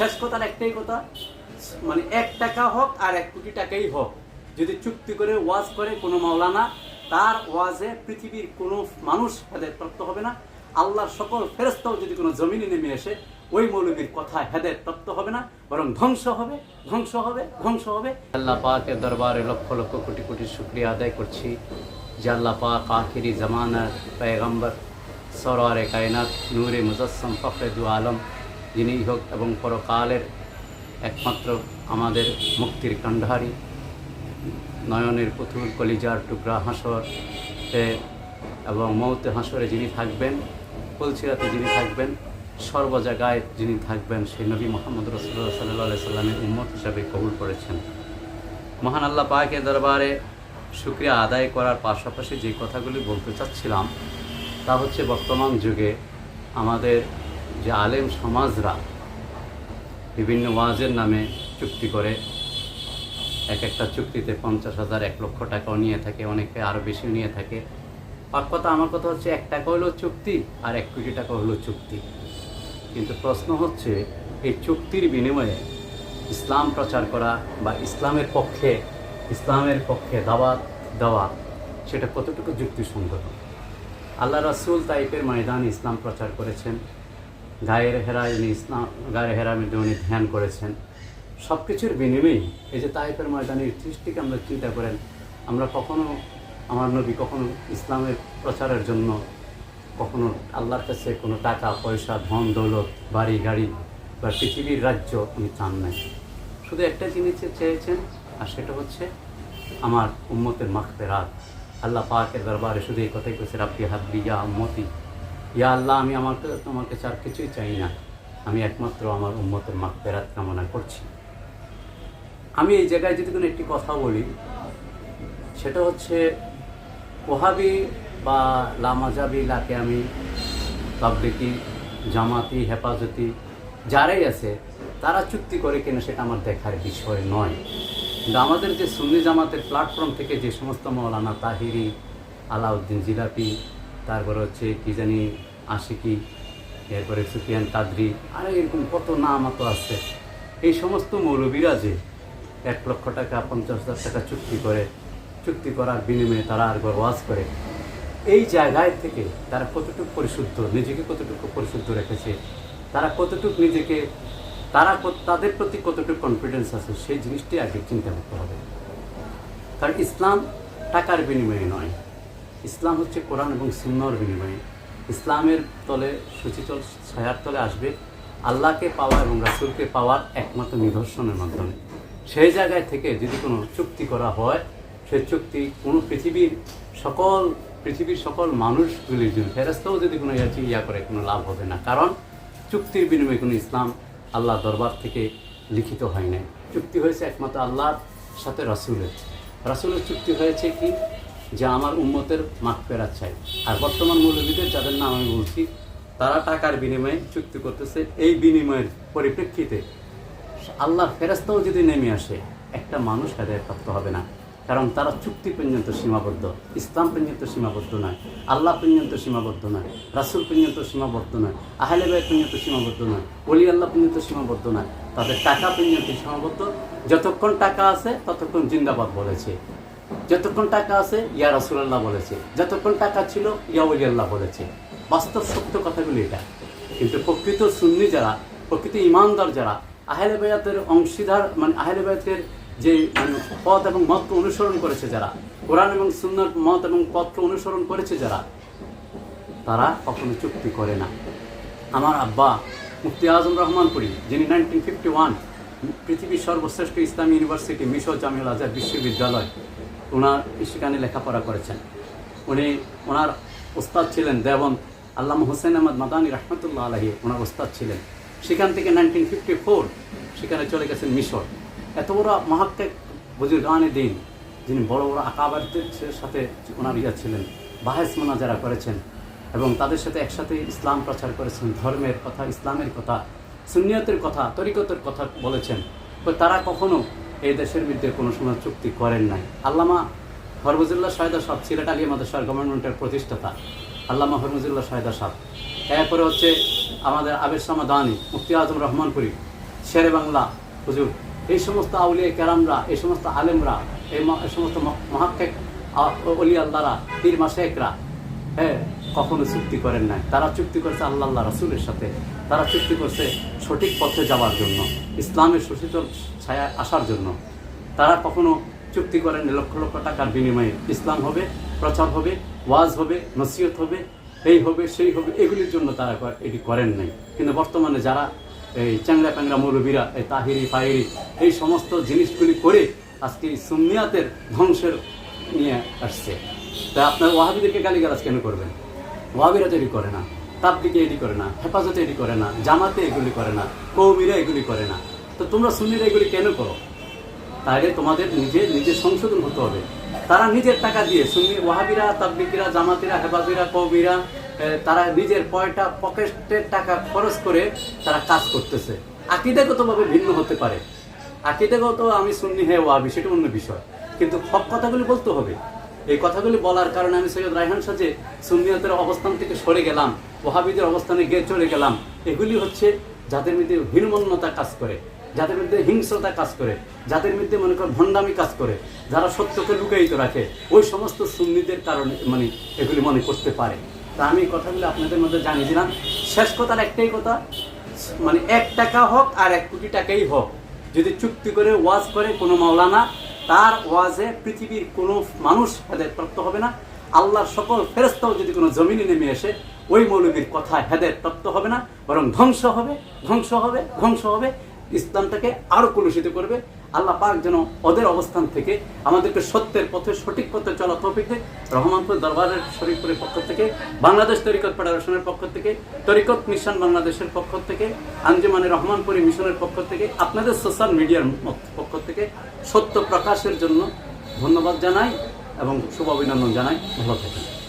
শেষ কথার একটাই কথা মানে এক টাকা হোক আর এক কোটি টাকাই হোক। যদি চুক্তি করে ওয়াজ করে কোনো মাওলানা, তার ওয়াজে পৃথিবীর কোনো মানুষ হেদায়ত প্রাপ্ত হবে না। আল্লাহর সকল ফেরস্তাও যদি কোনো জমিনে নেমে আসে ওই মৌলবীর কথা হেদায়ত প্রাপ্ত হবে না, বরং ধ্বংস হবে ধ্বংস হবে ধ্বংস হবে। আল্লাহ পাকের দরবারে লক্ষ লক্ষ কোটি কোটি শুক্রিয়া আদায় করছি যে আল্লাহ পাক আখিরি জামানার পেগম্বর সরারে কায়নাত, নূরে মুজাসম ফখরেদু আলম যিনি হোক এবং পরকালের একমাত্র আমাদের মুক্তির কান্ডারি নয়নের পুতুল কলিজার টুকরা হাঁসর এবং মৌতে হাঁসরে যিনি থাকবেন, কলসিরাতে যিনি থাকবেন সর্ব জায়গায় যিনি থাকবেন, সেই নবী মোহাম্মদ রসুল্লাহ সাল্লাহ সাল্লামের উম্মত হিসাবে কবুল করেছেন। মহান আল্লাহ পাকের দরবারে শুক্রিয়া আদায় করার পাশাপাশি যে কথাগুলি বলতে চাচ্ছিলাম, তা হচ্ছে বর্তমান যুগে আমাদের যে আলেম সমাজরা বিভিন্ন ওয়াজের নামে চুক্তি করে, এক একটা চুক্তিতে পঞ্চাশ হাজার, এক লক্ষ টাকাও নিয়ে থাকে, অনেকে আরও বেশি নিয়ে থাকে। পাক কথা, আমার কথা হচ্ছে এক টাকা হলো চুক্তি আর এক কোটি টাকা হলো চুক্তি। কিন্তু প্রশ্ন হচ্ছে, এই চুক্তির বিনিময়ে ইসলাম প্রচার করা বা ইসলামের পক্ষে ইসলামের পক্ষে দাওয়াত দেওয়া, সেটা কতটুকু যুক্তিসঙ্গত? আল্লাহ রাসুল তাইপের ময়দান ইসলাম প্রচার করেছেন। গায়ের হেরায় উনি ইসলাম গায়ের হেরা মধ্যে উনি ধ্যান করেছেন। সব কিছুর বিনিময়ে এই যে তাইপের ময়দানের সৃষ্টিকে আমরা চিন্তা করেন, আমরা কখনো আমার নবী কখনো ইসলামের প্রচারের জন্য কখনো আল্লাহর কাছে কোনো টাকা, পয়সা, ধন, দৌলত, বাড়ি, গাড়ি বা পৃথিবীর রাজ্য উনি চান নাই। শুধু একটা জিনিস চেয়েছেন, আর সেটা হচ্ছে আমার উম্মতের মাখফেরাত। আল্লাহ পাকের দরবারে শুধু এই কথাই করেছে রাব্বি হাবলি ইয়া উম্মতি ইয়া আল্লাহ, আমি আমার তোমার কাছে আর কিছুই চাই না। আমি একমাত্র আমার উম্মতের মাখফেরাত কামনা করছি। আমি এই জায়গায় যদি কোনো একটি কথা বলি, সেটা হচ্ছে, ওহাবি বা লামাজাবি লাকে আমি তাবলিকি জামাতি, হেফাজতি, যারাই আছে, তারা চুক্তি করে কিনা সেটা আমার দেখার বিষয় নয়। কিন্তু আমাদের যে সুন্নি জামাতের প্ল্যাটফর্ম থেকে যে সমস্ত মৌলানা তাহিরি, আলাউদ্দিন জিলাপি তারপরে হচ্ছে কি জানি আশিকি, এরপরে সুফিয়ান কাদরি, আর এরকম কত নাম তো আছে। এই সমস্ত মৌলবীরা যে এক লক্ষ টাকা, পঞ্চাশ হাজার টাকা চুক্তি করে, চুক্তি করার বিনিময়ে তারা আর ওয়াজ করে। এই জায়গায় থেকে তারা কতটুকু পরিশুদ্ধ, নিজেকে কতটুকু পরিশুদ্ধ রেখেছে, তারা কতটুকু নিজেকে, তারা তাদের প্রতি কতটুকু কনফিডেন্স আছে, সেই জিনিসটি আগে চিন্তা করতে হবে। কারণ ইসলাম টাকার বিনিময়ে নয়। ইসলাম হচ্ছে কোরআন এবং সুন্নর বিনিময়ে। ইসলামের তলে সুচিচল ছায়ার তলে আসবে আল্লাহকে পাওয়া এবং রাসুলকে পাওয়ার একমাত্র নিদর্শনের মাধ্যমে। সেই জায়গায় থেকে যদি কোনো চুক্তি করা হয় সেই চুক্তি কোনো পৃথিবীর সকল পৃথিবীর সকল মানুষগুলির জন্য ফেরস্তাও যদি কোনো ইয়া ইয়া করে, কোনো লাভ হবে না। কারণ চুক্তির বিনিময়ে কোনো ইসলাম আল্লাহ দরবার থেকে লিখিত হয় নাই। চুক্তি হয়েছে একমাত্র আল্লাহর সাথে রাসুলের। রাসুলের চুক্তি হয়েছে কি? যে আমার উম্মতের মাঠ ফেরাত চাই। আর বর্তমান মৌলবীদের যাদের নাম আমি বলছি, তারা টাকার বিনিময়ে চুক্তি করতেছে। এই বিনিময়ের পরিপ্রেক্ষিতে আল্লাহর ফেরাস্তাও যদি নেমে আসে, একটা মানুষ হেদায়ত প্রাপ্ত হবে না। কারণ তারা চুক্তি পর্যন্ত সীমাবদ্ধ, ইসলাম পর্যন্ত সীমাবদ্ধ নয়, আল্লাহ পর্যন্ত সীমাবদ্ধ নয়, রাসুল পর্যন্ত সীমাবদ্ধ নয়, আহলে বাই পর্যন্ত সীমাবদ্ধ নয় অলি আল্লাহ পর্যন্ত সীমাবদ্ধ নয়। তাদের টাকা পর্যন্ত সীমাবদ্ধ। যতক্ষণ টাকা আছে, ততক্ষণ জিন্দাবাদ বলেছে। যতক্ষণ টাকা আছে, ইয়া রাসুলাল্লাহ বলেছে। যতক্ষণ টাকা ছিল, ইয়া ওলি আল্লাহ বলেছে। বাস্তব সত্য কথাগুলি এটা। কিন্তু প্রকৃত সুন্নি যারা, প্রকৃত ইমানদার যারা, আহলে বায়াতের অংশীদার মানে আহলে বায়াতের যে মানে পথ এবং মতকে অনুসরণ করেছে যারা, কোরআন এবং সুন্নার মত এবং পথকে অনুসরণ করেছে যারা, তারা কখনো চুক্তি করে না। আমার আব্বা, মুফতি আজম রহমান রহমানপুরি যিনি নাইনটিন ফিফটি ওয়ান পৃথিবীর সর্বশ্রেষ্ঠ ইসলামী ইউনিভার্সিটি মিশর জামিউল আজহার বিশ্ববিদ্যালয় ওনার সেখানে লেখাপড়া করেছেন। উনি ওনার ওস্তাদ ছিলেন দেবন আল্লামা হোসেন আহমদ মাদানী রহমতুল্লাহ আলহী ওনার ওস্তাদ ছিলেন। সেখান থেকে নাইনটিন ফিফটি ফোর সেখানে চলে গেছেন মিশর। এত বড় মহাক্কেক বুজুর গানে দিন, যিনি বড় বড় আকাবারদের সাথে ওনার ইয়া ছিলেন, বাহেস মোনা যারা করেছেন এবং তাদের সাথে একসাথে ইসলাম প্রচার করেছেন, ধর্মের কথা, ইসলামের কথা সুনিয়তের কথা, তরিকতের কথা বলেছেন। তারা কখনো এই দেশের বিরুদ্ধে কোনো সময় চুক্তি করেন নাই। আল্লামা হরমুজুল্লাহ সাহেদা সাহ সিলেট আলী মাদ্রাসার গভর্নমেন্টের প্রতিষ্ঠাতা। আল্লামা হরমুজুল্লাহ সাহেদা সাহ এরপরে হচ্ছে আমাদের আবের সামা দানি, মুফতি আজম রহমানপুরি শেরে বাংলা, হুজুর। এই সমস্ত আউলিয়া কেরামরা, এই সমস্ত আলেমরা, এই সমস্ত মহাক্কেক অলি আল্লাহরা পীর মাসেকরা হ্যাঁ কখনো চুক্তি করেন নাই। তারা চুক্তি করেছে আল্লাহ আল্লাহ রাসুলের সাথে। তারা চুক্তি করছে সঠিক পথে যাওয়ার জন্য, ইসলামের সুশীতল ছায়া আসার জন্য। তারা কখনো চুক্তি করেন লক্ষ লক্ষ টাকার বিনিময়ে। ইসলাম হবে, প্রচার হবে, ওয়াজ হবে, নসিহত হবে, এই হবে, সেই হবে, এগুলির জন্য তারা এটি করেন নাই। কিন্তু বর্তমানে যারা এই চ্যাংরা প্যাংরা মৌলবীরা, এই তাহিরি ফাহিরি এই সমস্ত জিনিসগুলি করে আজকে এই ধ্বংসের নিয়ে আসছে। তা আপনার ওয়াহাবিদেরকে গালিগালাজ কেন করবেন? ওয়াহাবিরা তো এটি করে না তাবলিকে এটি করে না, হেফাজতে এটি করে না, জামাতে এগুলি করে না, কৌমিরা এগুলি করে না। তো তোমরা সুন্নিরা এগুলি কেন করো? তাহলে তোমাদের নিজে নিজে সংশোধন হতে হবে। তারা নিজের টাকা দিয়ে সুন্নি, ওয়াহাবিরা তাবলিকিরা জামাতিরা, হেফাজিরা, কৌমিরা তারা নিজের পয়টা, পকেটের টাকা খরচ করে তারা কাজ করতেছে। আকিদাগতভাবে ভিন্ন হতে পারে। আকিদাগত আমি সুন্নি হ্যাঁ ওয়াহাবি, সেটা অন্য বিষয়। কিন্তু সব কথাগুলি বলতে হবে। এই কথাগুলি বলার কারণে আমি সৈয়দ রায়হান সাজে সুন্নিয়তের অবস্থান থেকে সরে গেলাম, ওহাবিদের অবস্থানে গিয়ে চলে গেলাম। এগুলি হচ্ছে যাদের মধ্যে হীনমন্যতা কাজ করে যাদের মধ্যে হিংস্রতা কাজ করে যাদের মধ্যে মনে কর ভণ্ডামি কাজ করে, যারা সত্যকে লুকায়িত রাখে, ওই সমস্ত সুন্নিদের কারণে মানে এগুলি মনে করতে পারে। তা আমি কথাগুলো আপনাদের মধ্যে জানিয়ে দিলাম। শেষ কথার একটাই কথা মানে এক টাকা হোক আর এক কোটি টাকাই হোক, যদি চুক্তি করে ওয়াজ করে কোনো মাওলানা তার ওয়াজে পৃথিবীর কোনো মানুষ হেদায়ত প্রাপ্ত হবে না। আল্লাহর সকল ফেরস্তাও যদি কোনো জমিনে নেমে এসে ওই মৌলবীর কথা হেদায়ত প্রাপ্ত হবে না, বরং ধ্বংস হবে ধ্বংস হবে ধ্বংস হবে, ইসলামটাকে আরও কলুষিত করবে। আল্লাহ পাক যেন ওদের অবস্থান থেকে আমাদেরকে সত্যের পথে, সঠিক পথে চলা তৌফিক রহমানপুর দরবারের শরীফপুরের পক্ষ থেকে, বাংলাদেশ তরিকত ফেডারেশনের পক্ষ থেকে, তরিকত মিশন বাংলাদেশের পক্ষ থেকে, আঞ্জুমানে রহমানপুরী মিশনের পক্ষ থেকে, আপনাদের সোশ্যাল মিডিয়ার পক্ষ থেকে সত্য প্রকাশের জন্য ধন্যবাদ জানাই এবং শুভ অভিনন্দন জানাই। ভালো থাকেন।